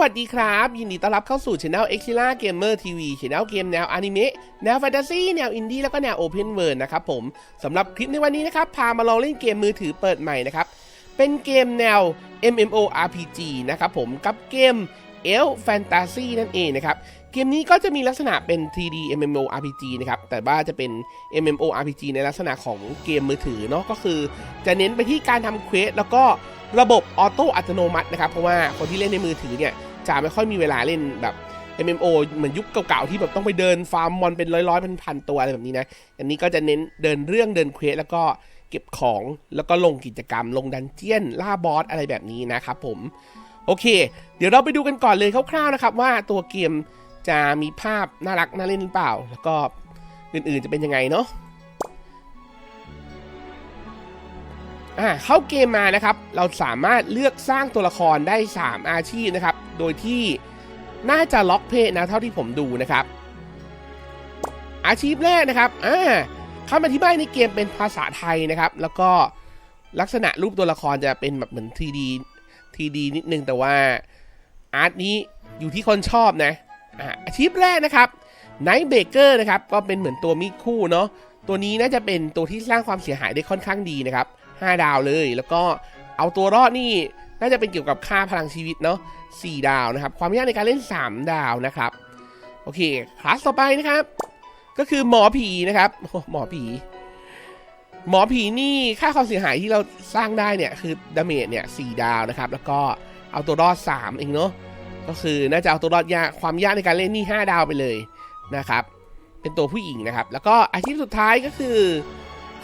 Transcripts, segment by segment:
วัสดีครับ ยินดีต้อนรับเข้าสู่ช anel e x i l a Gamer TV ช anel เกมแนวอนิเมะแนวแฟนตาซีแนวอินดี้แล้วก็แนวโอเพนเวิร์นะครับผมสำหรับคลิปในวันนี้นะครับ พามาลองเล่นเกมมือถือเปิดใหม่นะครับ เป็นเกมแนว MMORPG นะครับผมกับเกม Elf Fantasy นั่นเองนะครับ เกมนี้ก็จะมีลักษณะเป็น 3D MMORPG นะครับ แต่ว่าจะเป็น MMORPG ในลักษณะของเกมมือถือเนาะ ก็คือจะเน้นไปที่การทำเควสแล้วก็ระบบออโต้อัตโนมัตินะครับ เพราะว่าคนที่เล่นในมือถือเนี่ยจะไม่ค่อยมีเวลาเล่นแบบ MMO เหมือนยุคเก่าๆที่แบบต้องไปเดินฟาร์มมอนเป็นร้อยๆพันๆตัวอะไรแบบนี้นะ อันนี้ก็จะเน้นเดินเรื่องเดินเควสแล้วก็เก็บของแล้วก็ลงกิจกรรม ลงดันเจียนล่าบอสอะไรแบบนี้นะครับผม โอเค เดี๋ยวเราไปดูกันก่อนเลยคร่าวๆนะครับว่าตัวเกม จะมีภาพน่ารักน่าเล่นหรือเปล่า แล้วก็อื่นๆจะเป็นยังไงเนาะอ่าเข้าเกมมานะครับ เราสามารถเลือกสร้างตัวละครได้ 3 อาชีพนะครับ โดยที่น่าจะล็อกเพจนะเท่าที่ผมดูนะครับ อาชีพแรกนะครับอ่าเข้ามาที่บ้านในเกมเป็นภาษาไทยนะครับ แล้วก็ลักษณะรูปตัวละครจะเป็นแบบเหมือน 3D 3D นิดนึงแต่ว่าอาร์ตนี้อยู่ที่คนชอบนะ อาชีพแรกนะครับ Night Baker นะครับก็เป็นเหมือนตัวมีดคู่เนาะตัวนี้น่าจะเป็นตัวที่สร้างความเสียหายได้ค่อนข้างดีนะครับ 5 ดาวเลย แล้วก็เอาตัวรอดนี่น่าจะเป็นเกี่ยวกับค่าพลังชีวิตเนาะ4ดาวนะครับ ความยากในการเล่น 3 ดาวนะครับ โอเคคลาสต่อไปนะครับ ก็คือหมอผีนะครับหมอผี หมอผีนี่ค่าความเสียหายที่เราสร้างได้เนี่ยคือดาเมจเนี่ยสดาวนะครับ แล้วก็เอาตัวรอด 3 เองเนาะ ก็คือน่าจะเอาตัวรอดยากความยากในการเล่นนี่ 5 ดาวไปเลยนะครับ เป็นตัวผู้หญิงนะครับ แล้วก็อาชีพสุดท้ายก็คือ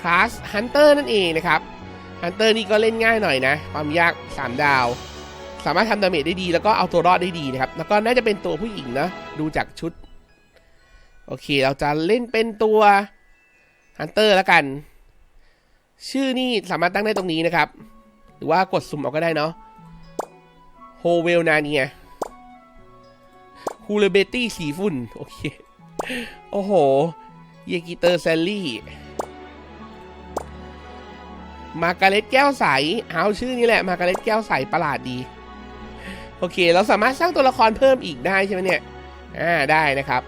คลาสฮันเตอร์นั่นเองนะครับฮันเตอร์นี่ก็เล่นง่ายหน่อยนะ ความยาก 3 ดาว สามารถทำดาเมจได้ดี แล้วก็เอาตัวรอดได้ดีนะครับ แล้วก็น่าจะเป็นตัวผู้หญิงนะดูจากชุด โอเค เราจะเล่นเป็นตัวฮันเตอร์แล้วกัน ชื่อนี่สามารถตั้งได้ตรงนี้นะครับ หรือว่ากดสุ่มเอาก็ได้เนาะโฮเวลนาเนีย คูเลเบตี้สีฝุ่น โอเค โอ้โห เยกิเตอร์แซลลี่ มาการเล็ตแก้วใส เอาชื่อนี้แหละ มาการเล็ตแก้วใสประหลาดดี โอเค เราสามารถสร้างตัวละครเพิ่มอีกได้ใช่ไหมเนี่ย อ่า ได้นะครับ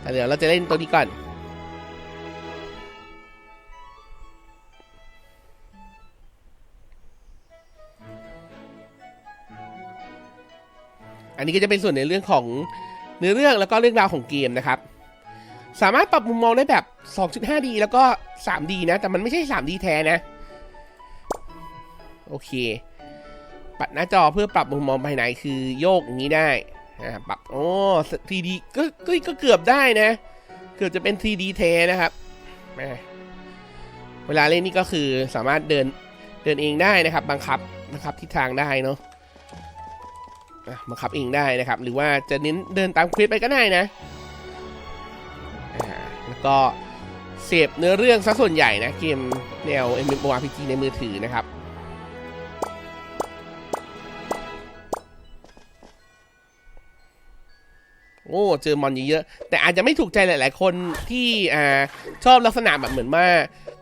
แต่เดี๋ยวเราจะเล่นตัวนี้ก่อน อันนี้ก็จะเป็นส่วนในเรื่องของเนื้อเรื่องแล้วก็เรื่องราวของเกมนะครับ สามารถปรับมุมมองได้แบบ 2.5D แล้วก็ 3D นะ แต่มันไม่ใช่ 3D แท้นะ โอเค ปัดหน้าจอเพื่อปรับมุมมองภายในคือโยกอย่างนี้ได้อ่าปรับโอ้ 3D ก็ก็ก็เกือบได้นะ เกือบจะเป็น 3D แท้นะครับเวลาเล่นนี่ก็คือสามารถเดินเดินเองได้นะครับ บังคับบังคับทิศทางได้เนาะ บังคับเองได้นะครับ หรือว่าจะเน้นเดินตามคลิปไปก็ได้นะแล้วก็เสพเนื้อเรื่องซะส่วนใหญ่นะ เกมแนว MMORPG ในมือถือนะครับโอ้เจอมอนเยอะๆแต่อาจจะไม่ถูกใจหลาย ๆ คนที่อ่าชอบลักษณะแบบเหมือนว่า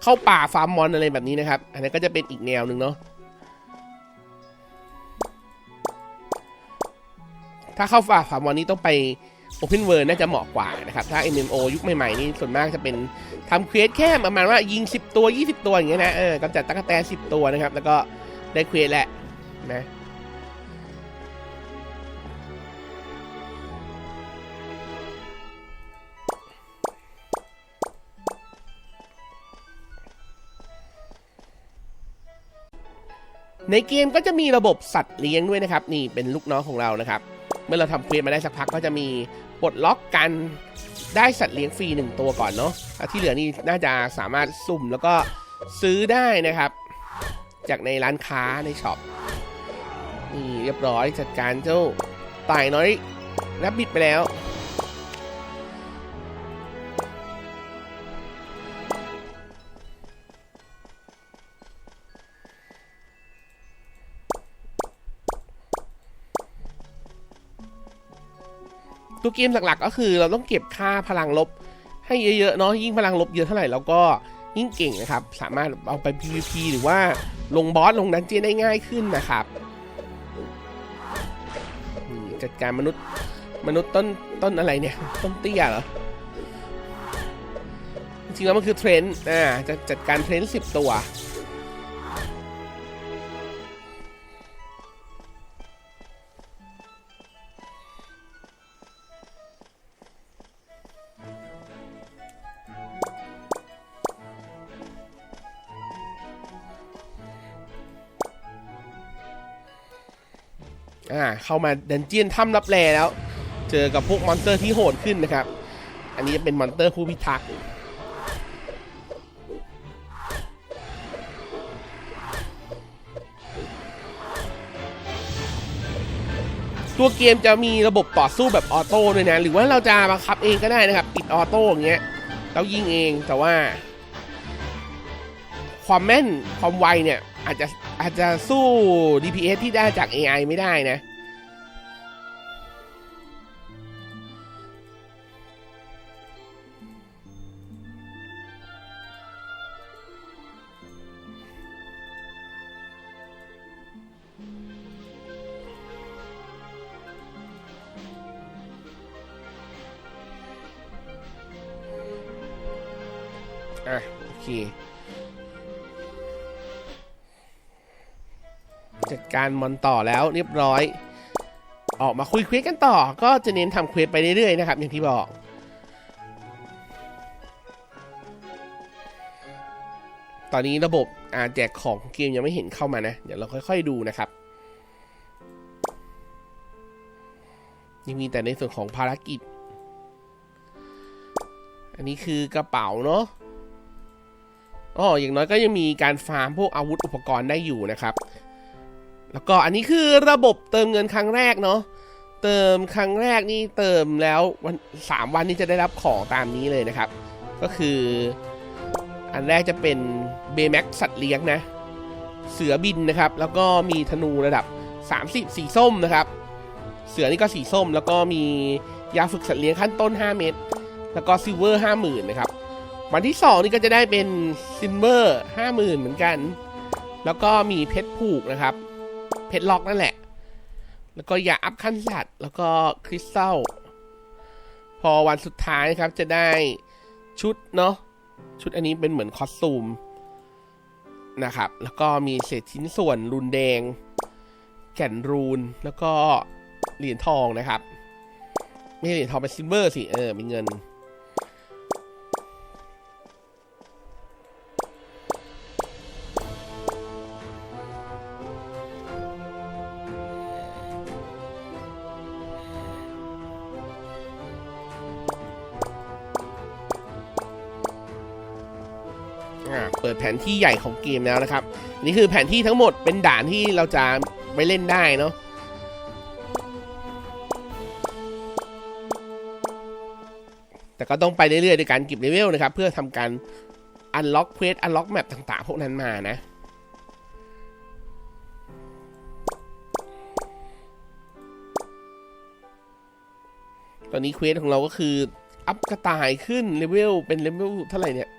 เข้าป่าฟาร์มมอนอะไรแบบนี้นะครับ อันนั้นก็จะเป็นอีกแนวหนึ่งเนาะ ถ้าเข้าฝ่าฟามวันนี้ต้องไป Open World น่าจะเหมาะกว่านะครับ ถ้า MMO ยุคใหม่ๆนี่ส่วนมากจะเป็นทำเควสแค่ประมาณว่ายิง 10 ตัว 20 ตัวอย่างเงี้ยนะเออกำจัดตะกแตน10 ตัวนะครับ แล้วก็ได้เควสแหละนะในเกมก็จะมีระบบสัตว์เลี้ยงด้วยนะครับ นี่เป็นลูกน้องของเรานะครับ มื่อเราทำเควสมาได้สักพักก็จะมีปลดล็อกกันได้สัตว์เลี้ยงฟรีหนึ่งตัวก่อนเนาะที่เหลือนี่น่าจะสามารถสุ่มแล้วก็ซื้อได้นะครับ จากในร้านค้าในช็อปนี่เรียบร้อยจัดการเจ้าต่ายน้อยรับบิดไปแล้ว ตัวเกมหลักๆก็คือเราต้องเก็บค่าพลังลบ ให้เยอะๆเนาะยิ่งพลังลบเยอะเท่าไหร่เราก็ยิ่งเก่งนะครับ สามารถเอาไป PVP หรือว่าลงบอสลงดันเจี้ยนได้ง่ายขึ้นนะครับนี่จัดการมนุษย์มนุษย์ต้นต้นอะไรเนี่ย ต้นเตี้ยเหรอ จริงๆแล้วมันคือเทรนด์อ่าจะจัดการเทรนด์สิบตัว เข้ามาดันเจียนถ้ำรับแลแล้ว เจอกับพวกมอนสเตอร์ที่โหดขึ้นนะครับ อันนี้จะเป็นมอนสเตอร์ผู้พิทักษ์ตัวเกมจะมีระบบต่อสู้แบบออโต้ด้วยนะ หรือว่าเราจะบังคับเองก็ได้นะครับปิดออโต้อย่างเงี้ยแล้วยิงเองแต่ว่า ความแม่นความไวเนี่ย อาจจะอาจจะสู้ DPS ที่ได้จาก AI ไม่ได้นะอะ จัดการมอนต่อแล้วเรียบร้อย ออกมาคุยเควสกันต่อ ก็จะเน้นทำเควสไปเรื่อยๆนะครับ อย่างที่บอกตอนนี้ระบบอาแจกของเกมยังไม่เห็นเข้ามานะ เดี๋ยวเราค่อย ๆ ดูนะครับ ยังมีแต่ในส่วนของภารกิจ อันนี้คือกระเป๋าเนาะอ๋ออย่างน้อยก็ยังมีการฟาร์มพวกอาวุธอุปกรณ์ได้อยู่นะครับ แล้วก็อันนี้คือระบบเติมเงินครั้งแรกเนาะเติมครั้งแรกนี่เติมแล้ววันสามวันนี้จะได้รับของตามนี้เลยนะครับ ก็คืออันแรกจะเป็นเบแม็กสัตว์เลี้ยงนะ เสือบินนะครับ แล้วก็มีธนูระดับ 30 สีส้มนะครับ เสือนี่ก็สีส้ม แล้วก็มียาฝึกสัตว์เลี้ยงขั้นต้น 5 เม็ดแล้วก็ซิลเวอร์ห้าหมื่นนะครับ วันที่ 2 นี่ก็จะได้เป็นซิลเวอร์ห้าหมื่นเหมือนกัน แล้วก็มีเพชรผูกนะครับ เพชรล็อกนั่นแหละ แล้วก็ยาอัพขั้นสัตว์แล้วก็คริสตัลพอวันสุดท้ายครับจะได้ชุดเนาะชุดอันนี้เป็นเหมือนคอสตูมนะครับ แล้วก็มีเศษชิ้นส่วนรูนแดง แก่นรูน แล้วก็เหรียญทองนะครับ ไม่ใช่เหรียญทองเป็นซิลเวอร์สิ เออ เป็นเงิน เปิดแผนที่ใหญ่ของเกมแล้วนะครับ นี่คือแผนที่ทั้งหมดเป็นด่านที่เราจะไปเล่นได้เนาะแต่ก็ต้องไปเรื่อยๆในการเก็บเลเวลนะครับ เพื่อทำการอันล็อกเควสอันล็อกแมปต่างๆ พวกนั้นมานะตอนนี้เควสของเราก็คือ อัพกระต่ายขึ้นเลเวลเป็นเลเวลเท่าไหร่เนี่ย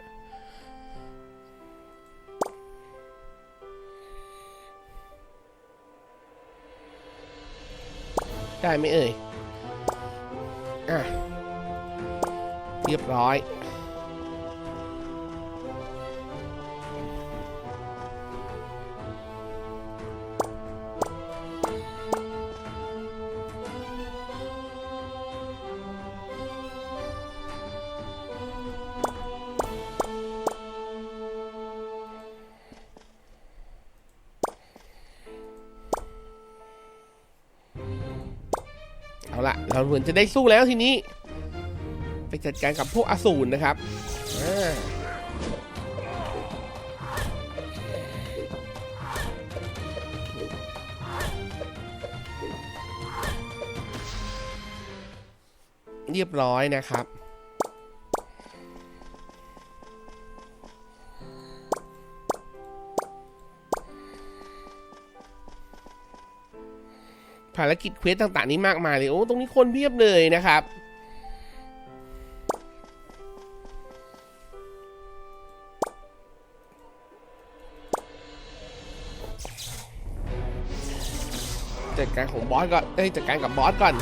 ได้ไหมเอ่ย อะ เรียบร้อย เราเหมือนจะได้สู้แล้วทีนี้ ไปจัดการกับพวกอสูรนะครับเรียบร้อยนะครับารกิจเควสต่าง ๆ นี้มากมายเลย โอ้ ตรงนี้คนเพียบเลยนะครับจะจัดการของบอสก่อนเอ้ยจัดการกับบอสก่อน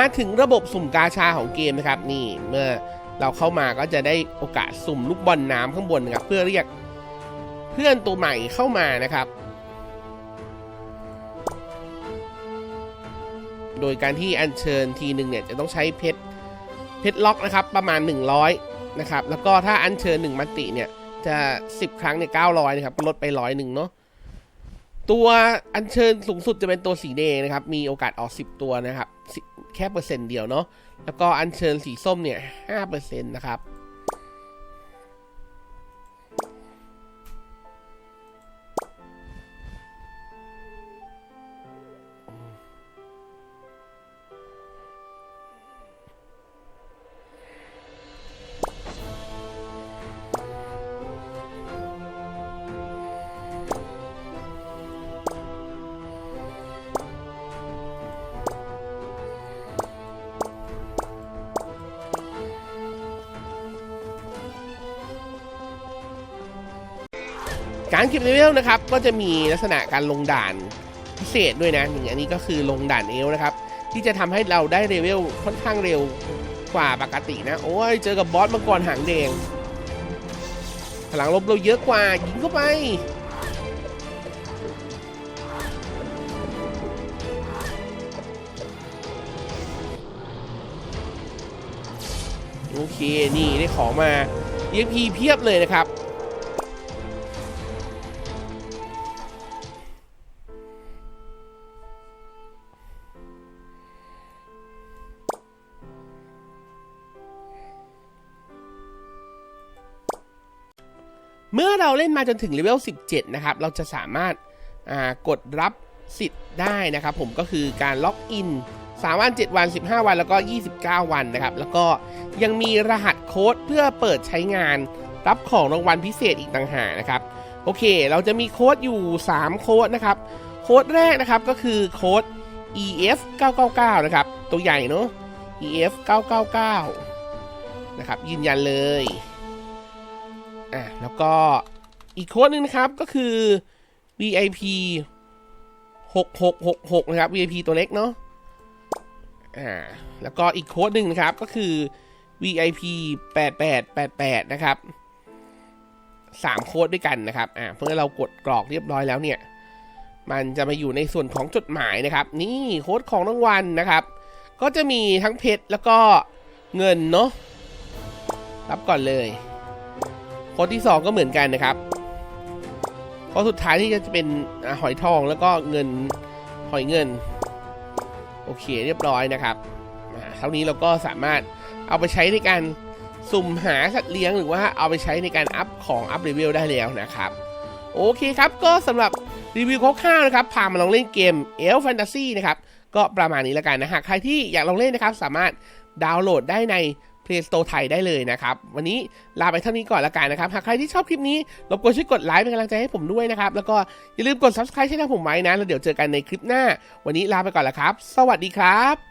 มาถึงระบบสุ่มกาชาของเกมนะครับ นี่เมื่อเราเข้ามาก็จะได้โอกาสสุ่มลูกบอลน้ำข้างบนนะครับ เพื่อเรียกเพื่อนตัวใหม่เข้ามานะครับ โดยการที่อัญเชิญทีหนึ่งเนี่ยจะต้องใช้เพชรเพชรล็อกนะครับประมาณ 100นะครับแล้วก็ถ้าอัญเชิญ1มัตติเนี่ยจะ 10 ครั้งเนี่ย900นะครับลดไปร้อยหนึ่งเนาะตัวอัญเชิญสูงสุดจะเป็นตัวสีแดงนะครับ มีโอกาสออก 10 ตัวนะครับ ค่เปอร์เซ็นต์เดียวเนาะแล้วก็อัญเชิญสีส้มเนี่ย5%นะครับารเก็บเลเวลนะครับ ก็จะมีลักษณะการลงด่านพิเศษด้วยนะหนึ่งอันนี้ก็คือลงด่านเอลนะครับ ที่จะทำให้เราได้เลเวลค่อนข้างเร็วกว่าปกตินะ โอ้ย เจอกับบอสมังกรหางแดงพลังลบเราเยอะกว่ายิงเข้าไปโอเค นี่ได้ของมา EXP เพียบเลยนะครับ เมื่อเราเล่นมาจนถึงเลเวล 17 นะครับ เราจะสามารถกดรับสิทธิ์ได้นะครับ ผมก็คือการล็อกอิน 3 วัน 7 วัน 15 วัน แล้วก็ 29 วันนะครับ แล้วก็ยังมีรหัสโค้ดเพื่อเปิดใช้งานรับของรางวัลพิเศษอีกต่างหากนะครับ โอเค เราจะมีโค้ดอยู่ 3 โค้ดนะครับ โค้ดแรกนะครับก็คือโค้ด EF 999นะครับ ตัวใหญ่เนาะ EF 999นะครับ ยืนยันเลย แล้วก็อีกโค้ดหนึ่งนะครับก็คือ VIP 6666 นะครับ VIP ตัวเล็กเนาะอ่าแล้วก็อีกโค้ดหนึ่งนะครับก็คือ VIP 8888 นะครับสามโค้ดด้วยกันนะครับอ่าเพื่อเรากดกรอกเรียบร้อยแล้วเนี่ย มันจะมาอยู่ในส่วนของจดหมายนะครับ นี่โค้ดของรางวัลนะครับ ก็จะมีทั้งเพชรแล้วก็เงินเนาะรับก่อนเลย ค้ดที่ 2 ก็เหมือนกันนะครับข้อสุดท้ายที่จะเป็นอหอยทองแล้วก็เงินหอยเงิน โอเคเรียบร้อยนะครับอ่าเท่านี้เราก็สามารถเอาไปใช้ในการสุ่มหาสัตว์เลี้ยงหรือว่าเอาไปใช้ในการอัพของอัพเลเวลได้แล้วนะครับโอเคครับก็สำหรับรีวิวคร่าวๆนะครับพามาลองเล่นเกม e l f Fantasy นะครับก็ประมาณนี้แล้วกันนะหากใครที่อยากลองเล่นนะครับ สามารถดาวน์โหลดได้ใน Play Store ไทยได้เลยนะครับ วันนี้ลาไปเท่านี้ก่อนละกันนะครับ หากใครที่ชอบคลิปนี้รบกวนช่วยกดไลค์เป็นกำลังใจให้ผมด้วยนะครับ แล้วก็อย่าลืมกด Subscribe ช่องผมไว้นะ แล้วเดี๋ยวเจอกันในคลิปหน้า วันนี้ลาไปก่อนละครับ สวัสดีครับ